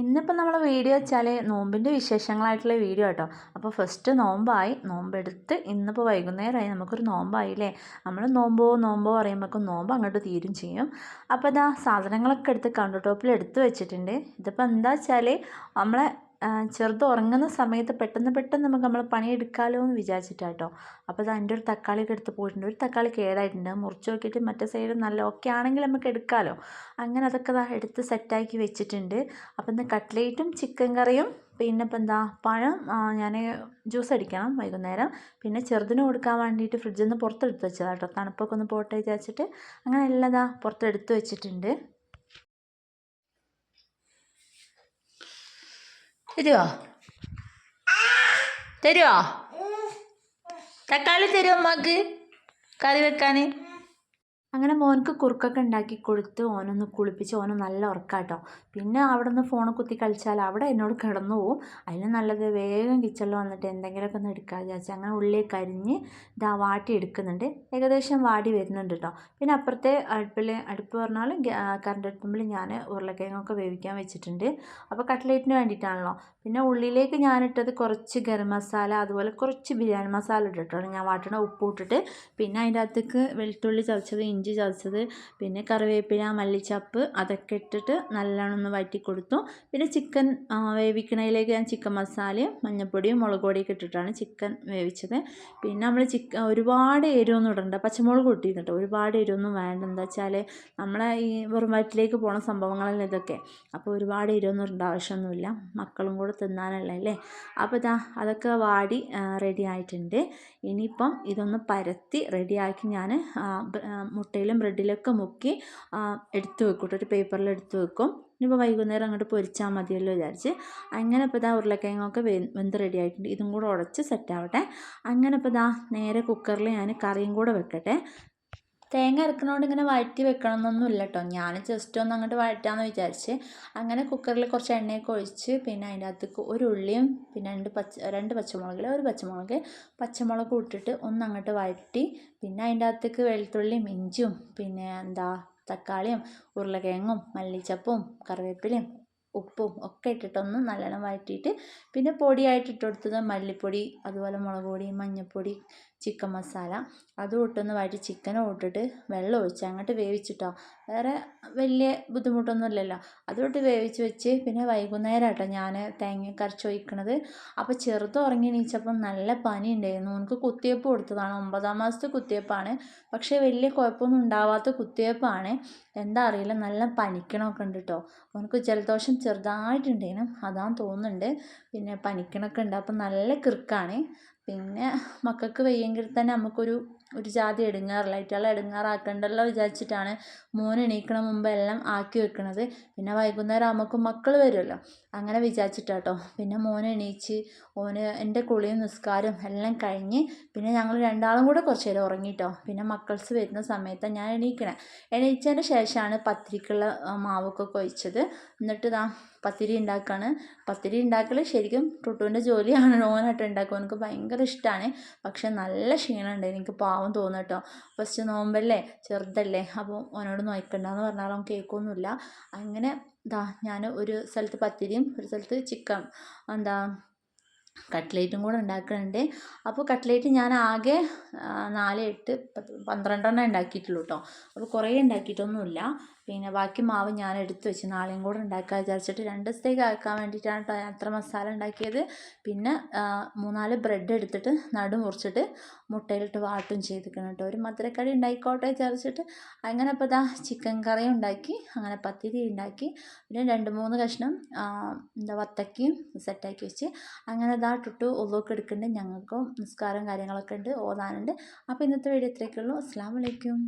ഇന്നിപ്പോൾ നമ്മൾ വീഡിയോ വെച്ചാൽ നോമ്പിന്റെ വിശേഷങ്ങളായിട്ടുള്ള വീഡിയോ കേട്ടോ അപ്പോൾ ഫസ്റ്റ് നോമ്പായി. നോമ്പെടുത്ത് ഇന്നിപ്പോൾ വൈകുന്നേരമായി നമുക്കൊരു നോമ്പായില്ലേ? നമ്മൾ നോമ്പോ നോമ്പോ പറയുമ്പോൾ നോമ്പ് അങ്ങോട്ട് തീരും ചെയ്യും. അപ്പോൾ ഇതാ സാധനങ്ങളൊക്കെ എടുത്ത് കൗണ്ടർ ടോപ്പിൽ എടുത്ത് വെച്ചിട്ടുണ്ട്. ഇതിപ്പോൾ എന്താ വെച്ചാൽ നമ്മളെ ചെറുത് ഉറങ്ങുന്ന സമയത്ത് പെട്ടെന്ന് പെട്ടെന്ന് നമുക്ക് നമ്മൾ പണിയെടുക്കാമല്ലോ എന്ന് വിചാരിച്ചിട്ടാട്ടോ അപ്പോൾ അത് അതിന്റെ ഒരു തക്കാളിയൊക്കെ എടുത്ത് പോയിട്ടുണ്ട്. ഒരു തക്കാളി കേടായിട്ടുണ്ട്. മുറിച്ച് നോക്കിയിട്ട് മറ്റേ സൈഡ് നല്ല ഓക്കെ ആണെങ്കിൽ നമുക്ക് എടുക്കാമല്ലോ അങ്ങനെ അതൊക്കെ എടുത്ത് സെറ്റാക്കി വെച്ചിട്ടുണ്ട്. അപ്പോൾ ഇന്ന് കട്ട്ലേറ്റും ചിക്കൻ കറിയും പിന്നെ ഇപ്പം എന്താ പഴം ഞാൻ ജ്യൂസ് അടിക്കണം വൈകുന്നേരം. പിന്നെ ചെറുതിന് കൊടുക്കാൻ വേണ്ടിയിട്ട് ഫ്രിഡ്ജിൽ നിന്ന് പുറത്തെടുത്ത് വെച്ചതാട്ടോ തണുപ്പൊക്കെ ഒന്ന് പോട്ടെ വിചാരിച്ചിട്ട്. അങ്ങനെ എല്ലാം ഇതാ പുറത്തെടുത്ത് വെച്ചിട്ടുണ്ട്. തരുമോ തരുമോ തക്കാളി തരുമോ അമ്മയ്ക്ക് കറി വെക്കാൻ അങ്ങനെ മോനക്ക് കുറുക്കൊക്കെ ഉണ്ടാക്കി കൊടുത്ത് ഓനൊന്ന് കുളിപ്പിച്ച് ഓന് നല്ല ഉറക്കാട്ടോ. പിന്നെ അവിടെ നിന്ന് ഫോണ് കുത്തി കളിച്ചാൽ അവിടെ എന്നോട് കിടന്നു പോവും. അതിന് നല്ലത് വേഗം കിച്ചണിൽ വന്നിട്ട് എന്തെങ്കിലുമൊക്കെ ഒന്ന് എടുക്കാൻ വിചാരിച്ചു അങ്ങനെ ഉള്ളി കരിഞ്ഞ് ഇതാ വാട്ടി എടുക്കുന്നുണ്ട്. ഏകദേശം വാടി വരുന്നുണ്ട് കേട്ടോ പിന്നെ അപ്പുറത്തെ അടുപ്പിൽ അടുപ്പ് പറഞ്ഞാൽ കറണ്ട് അടുപ്പിൽ ഞാൻ ഉരുളക്കിഴങ്ങൊക്കെ വേവിക്കാൻ വെച്ചിട്ടുണ്ട്. അപ്പോൾ കട്ട്ലേറ്റിന് വേണ്ടിയിട്ടാണല്ലോ പിന്നെ ഉള്ളിലേക്ക് ഞാനിട്ടത് കുറച്ച് ഗരം മസാല അതുപോലെ കുറച്ച് ബിരിയാണി മസാല ഇട്ടിട്ടാണ് ഞാൻ വാട്ടണ ഉപ്പ് ഇട്ടിട്ട്. പിന്നെ അതിന്റെ അകത്തേക്ക് വെളുത്തുള്ളി ചതച്ചത് ഇഞ്ചി ചതച്ചത്. പിന്നെ കറിവേപ്പില മല്ലിച്ചപ്പ് അതൊക്കെ ഇട്ടിട്ട് നല്ലോണം ഒന്ന് വഴറ്റി കൊടുത്തു. പിന്നെ ചിക്കൻ വേവിക്കണതിലേക്ക് ഞാൻ ചിക്കൻ മസാലയും മഞ്ഞൾപ്പൊടിയും മുളക് പൊടിയൊക്കെ ഇട്ടിട്ടാണ് ചിക്കൻ വേവിച്ചത്. പിന്നെ നമ്മൾ ചിക്കൻ ഒരുപാട് എരിവൊന്നും ഇടണ്ട. പച്ചമുളക് ഇട്ടിരുന്നിട്ട് ഒരുപാട് എരിവൊന്നും വേണ്ട. എന്താ വെച്ചാൽ നമ്മളെ ഈ വെറും വയറ്റിലേക്ക് പോണ സംഭവങ്ങളല്ല ഇതൊക്കെ. അപ്പോൾ ഒരുപാട് എരിവൊന്നും ഇടേണ്ട ആവശ്യമൊന്നുമില്ല. മക്കളും കൂടെ തിന്നാനല്ലേ അപ്പോൾ ഇതാ അതൊക്കെ വാടി റെഡി ആയിട്ടുണ്ട്. ഇനിയിപ്പം ഇതൊന്ന് പരത്തി റെഡിയാക്കി ഞാൻ മുട്ടയിലും ബ്രെഡിലൊക്കെ മുക്കി എടുത്തു വെക്കും ഒരു പേപ്പറിൽ എടുത്ത് വെക്കും. ഇനിയിപ്പോൾ വൈകുന്നേരം അങ്ങോട്ട് പൊരിച്ചാൽ മതിയല്ലോ വിചാരിച്ച്. അങ്ങനെ ഇപ്പോൾ ഇതാ ഉരുളക്കിഴങ്ങൊക്കെ വെന്ത് റെഡി ആയിട്ടുണ്ട്. ഇതും കൂടെ ഉടച്ച് സെറ്റാവട്ടെ അങ്ങനെ ഇപ്പോൾ ഇതാ നേരെ കുക്കറിൽ ഞാൻ കറിയും കൂടെ വെക്കട്ടെ. തേങ്ങ അരക്കണോണ്ട് ഇങ്ങനെ വഴറ്റി വെക്കണം എന്നൊന്നുമില്ല കേട്ടോ ഞാൻ ജസ്റ്റ് ഒന്ന് അങ്ങോട്ട് വഴറ്റാമെന്ന് വിചാരിച്ച് അങ്ങനെ കുക്കറിൽ കുറച്ച് എണ്ണയൊക്കെ ഒഴിച്ച് പിന്നെ അതിന്റെ അകത്തേക്ക് ഒരു ഉള്ളിയും പിന്നെ രണ്ട് പച്ച രണ്ട് പച്ചമുളകിൽ ഒരു പച്ചമുളക് പച്ചമുളക് ഇട്ടിട്ട് ഒന്ന് അങ്ങോട്ട് വഴറ്റി പിന്നെ അതിന്റെ അകത്തേക്ക് വെളുത്തുള്ളിയും ഇഞ്ചിയും പിന്നെ എന്താ തക്കാളിയും ഉരുളക്കിഴങ്ങും മല്ലിച്ചപ്പും കറിവേപ്പിലയും ഉപ്പും ഒക്കെ ഇട്ടിട്ടൊന്ന് നല്ലോണം വഴറ്റിയിട്ട് പിന്നെ പൊടിയായിട്ട് ഇട്ട് കൊടുത്തത് മല്ലിപ്പൊടി അതുപോലെ മുളക് പൊടി മഞ്ഞൾപ്പൊടി ചിക്കൻ മസാല. അതും ഇട്ടൊന്ന് വഴറ്റി ചിക്കനും ഇട്ടിട്ട് വെള്ളം ഒഴിച്ച് അങ്ങോട്ട് വേവിച്ചിട്ടോ. വേറെ വലിയ ബുദ്ധിമുട്ടൊന്നും ഇല്ലല്ലോ. അതോട്ട് വേവിച്ച് വെച്ച് പിന്നെ വൈകുന്നേരം കേട്ടോ ഞാൻ തേങ്ങ കരച്ച് ഒഴിക്കണത്. അപ്പോൾ ചെറുത് ഉറങ്ങി എണീച്ചപ്പം നല്ല പനി ഉണ്ടായിരുന്നു. എനിക്ക് കുത്തിവയ്പ്പ് കൊടുത്തതാണ്. ഒമ്പതാം മാസത്തെ കുത്തിവയ്പ്പാണ് പക്ഷേ വലിയ കുഴപ്പമൊന്നും ഉണ്ടാവാത്ത കുത്തിവയ്പ്പാണ് എന്താ അറിയില്ല നല്ല പനിക്കണമൊക്കെ ഉണ്ട് കേട്ടോ അവനക്ക് ജലദോഷം ചെറുതായിട്ടുണ്ടായിരുന്നു അതാന്ന് തോന്നുന്നുണ്ട്. പിന്നെ പനിക്കണമൊക്കെ ഉണ്ട്. അപ്പം നല്ല കിറുക്കാണ്. പിന്നെ മക്കൾക്ക് വയ്യെങ്കിൽ തന്നെ നമുക്കൊരു ഒരു ജാതി എടുങ്ങാറില്ല. ഇറ്റാളെ എടുങ്ങാറാക്കണ്ടല്ലോ വിചാരിച്ചിട്ടാണ് മോൻ എണീക്കണ മുമ്പ് എല്ലാം ആക്കി വെക്കണത്. പിന്നെ വൈകുന്നേരം ആകുമ്പോൾ മക്കൾ വരുമല്ലോ അങ്ങനെ വിചാരിച്ചിട്ടാട്ടോ. പിന്നെ മോൻ എണീച്ച് ഓന് എന്റെ കുളിയും നിസ്കാരവും എല്ലാം കഴിഞ്ഞ് പിന്നെ ഞങ്ങൾ രണ്ടാളും കൂടെ കുറച്ച് നേരം ഉറങ്ങിട്ടോ. പിന്നെ മക്കൾസ് വരുന്ന സമയത്താണ് ഞാൻ എണീക്കണേ. എണീച്ചതിന് ശേഷമാണ് പത്രിക്കുള്ള മാവൊക്കെ കൊഴിച്ചത്. എന്നിട്ട് ഇതാ പത്തിരി ഉണ്ടാക്കുകയാണ് പത്തിരി ഉണ്ടാക്കൽ ശരിക്കും ടുട്ടുവിന്റെ ജോലിയാണ്. ഓനായിട്ട് ഉണ്ടാക്കുക എനിക്ക് ഭയങ്കര ഇഷ്ടമാണ് പക്ഷെ നല്ല ക്ഷീണമുണ്ട് എനിക്ക് പാവം തോന്നും കേട്ടോ. ഫസ്റ്റ് നോമ്പല്ലേ? ചെറുതല്ലേ? അപ്പോൾ ഓനോട് നോക്കണ്ടെന്ന് പറഞ്ഞാൽ അവൻ കേൾക്കൊന്നുമില്ല. അങ്ങനെ ഇതാ ഞാൻ ഒരു സ്ഥലത്ത് പത്തിരിയും ഒരു സ്ഥലത്ത് ചിക്കൻ എന്താ കട്ട്ലേറ്റും കൂടെ ഉണ്ടാക്കുന്നുണ്ട് അപ്പോൾ കട്ട്ലേറ്റ് ഞാൻ ആകെ നാല് എട്ട് പന്ത്രണ്ടെണ്ണം ഉണ്ടാക്കിയിട്ടുള്ളൂ കേട്ടോ. അപ്പോൾ കുറേ ഉണ്ടാക്കിയിട്ടൊന്നുമില്ല പിന്നെ ബാക്കി മാവ് ഞാൻ എടുത്ത് വെച്ച് നാളെയും കൂടെ ഉണ്ടാക്കാൻ വിചാരിച്ചിട്ട് രണ്ട് ദിവസത്തേക്ക് ആക്കാൻ വേണ്ടിയിട്ടാണ് അത്ര മസാല ഉണ്ടാക്കിയത്. പിന്നെ മൂന്നാൽ ബ്രെഡ് എടുത്തിട്ട് നടു മുറിച്ചിട്ട് മുട്ടയിലിട്ട് വാട്ടും ചെയ്തിരിക്കണം കേട്ടോ ഒരു മധുരക്കടി ഉണ്ടായിക്കോട്ടെ വിചാരിച്ചിട്ട് അങ്ങനെ ഇപ്പോൾ ഇതാ ചിക്കൻ കറി ഉണ്ടാക്കി അങ്ങനെ പത്തിരി ഉണ്ടാക്കി പിന്നെ രണ്ട് മൂന്ന് കഷ്ണം എന്താ വത്തക്കയും സെറ്റാക്കി വെച്ച് അങ്ങനെ ഇതാ ടുട്ടു ഒന്നൊക്കെ എടുക്കുന്നുണ്ട് ഞങ്ങൾക്കും നിസ്കാരം കാര്യങ്ങളൊക്കെ ഉണ്ട് ഓതാനുണ്ട്. അപ്പോൾ ഇന്നത്തെ വീഡിയോ ഇത്രയൊക്കെ ഉള്ളൂ. അസ്സാം വലൈക്കും